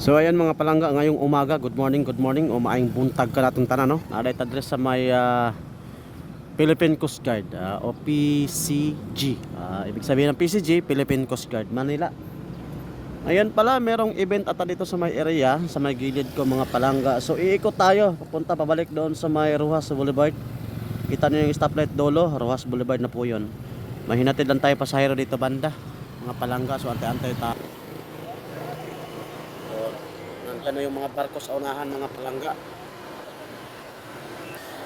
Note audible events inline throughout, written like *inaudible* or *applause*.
So ayan mga palangga, ngayong umaga, good morning, good morning, o maayong buntag ka natong tanan, no? Naday address sa may ah, Philippine Coast Guard, ah, o PCG. Ah, ibig sabihin ng PCG, Philippine Coast Guard, Manila. Ayan pala, merong event ata dito sa may area, sa may gilid ko mga palangga. So iikot tayo, papunta pabalik doon sa may Ruas Boulevard. Kita niyo yung stoplight dolo, Ruas Boulevard na po yun. Mahinatid lang tayo pasahero dito banda, mga palangga, so ante-ante tayo. Na yung mga barko sa unahan, mga palangga.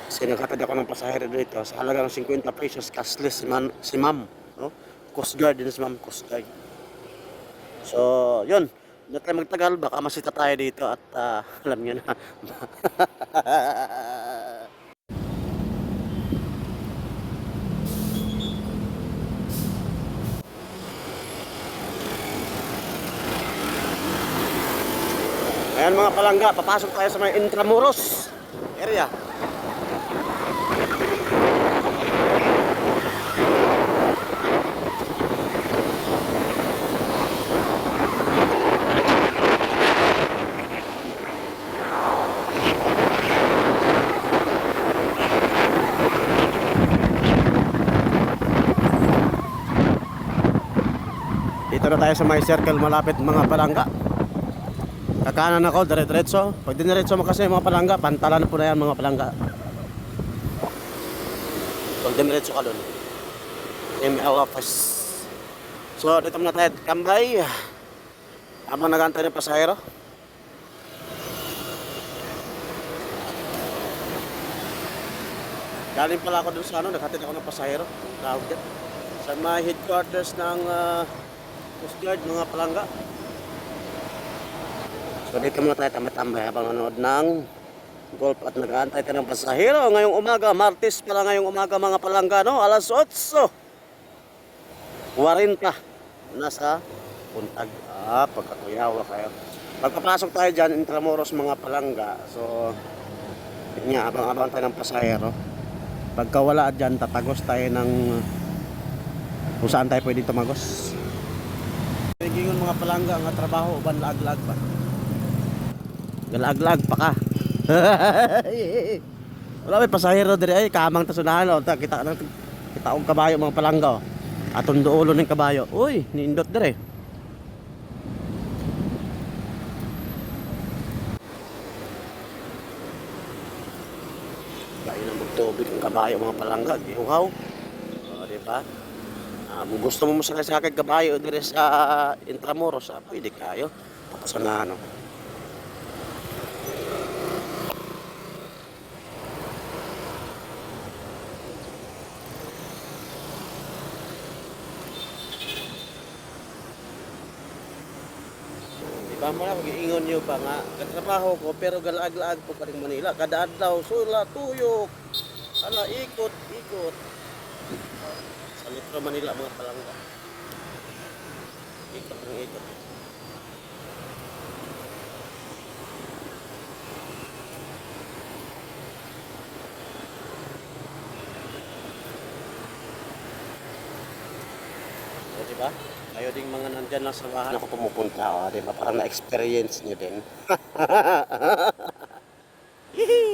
Kasi nagkatad ako ng pasahero dito sa halagang 50 pesos cashless si, man, si ma'am. No? Coast Guard din si ma'am, Coast Guard. So, yun. Hindi tayo magtagal, baka masita tayo dito at ah, *laughs* alam nyo na. *laughs* Ayan mga palangga, papasok tayo sa may Intramuros area. Dito na tayo sa may circle malapit mga palangga. Kakanan ako, dire-diretso. Pag diniretso mo kasi mga palangga, pantalan po na yan mga palangga. Pag diniretso ka doon. ML office. So, dito muna tayo kambay. Habang nagantay ng pasahero. Galing pala ako doon sa ano, naghatid ako ng pasahero. Sa mga headquarters ng uh, Coast Guard, mga palangga. So dito muna tayo tambay-tambay habang nanood ng golf at nag-aantay tayo ng pasahero. Ngayong umaga, Martes pala ngayong umaga mga palangga, no? Alas 8. 40. Nasa puntag. Ah, pagkakuyawa kayo. Pagpapasok tayo dyan, Intramuros mga palangga. So, yun nga, abang-abang tayo ng pasahero. Pagka wala dyan, tatagos tayo ng kung saan tayo pwedeng tumagos. Gingon mga palangga, nga trabaho, uban lag-lag ba? Galag-lag pa ka. *laughs* Wala may pasahero diri ay kamang tasunahan oh. Ta kita nang kita og kabayo mga palangga. oh. Aton duulo ning kabayo. Uy, niindot dire. Bayo nang magtubig ang kabayo mga palangga, gihuhaw. O, di ba? Ah, kung gusto mo sa sakay kabayo dire sa Intramuros, ah, pwede kayo. Tapos na ano. Di ba mo na, mag-iingon nyo pa nga. Katrabaho ko, pero galag-laag po pa rin Manila. Kada adlaw, sula, tuyok. Ala, ikot, ikot. Sa Metro Manila, mga palangga. Ikot ng ikot. O, di ba? Kayo ding mga nandyan lang sa bahay. Ako pumupunta, o, oh, di ba? Para ma-experience nyo din. *laughs*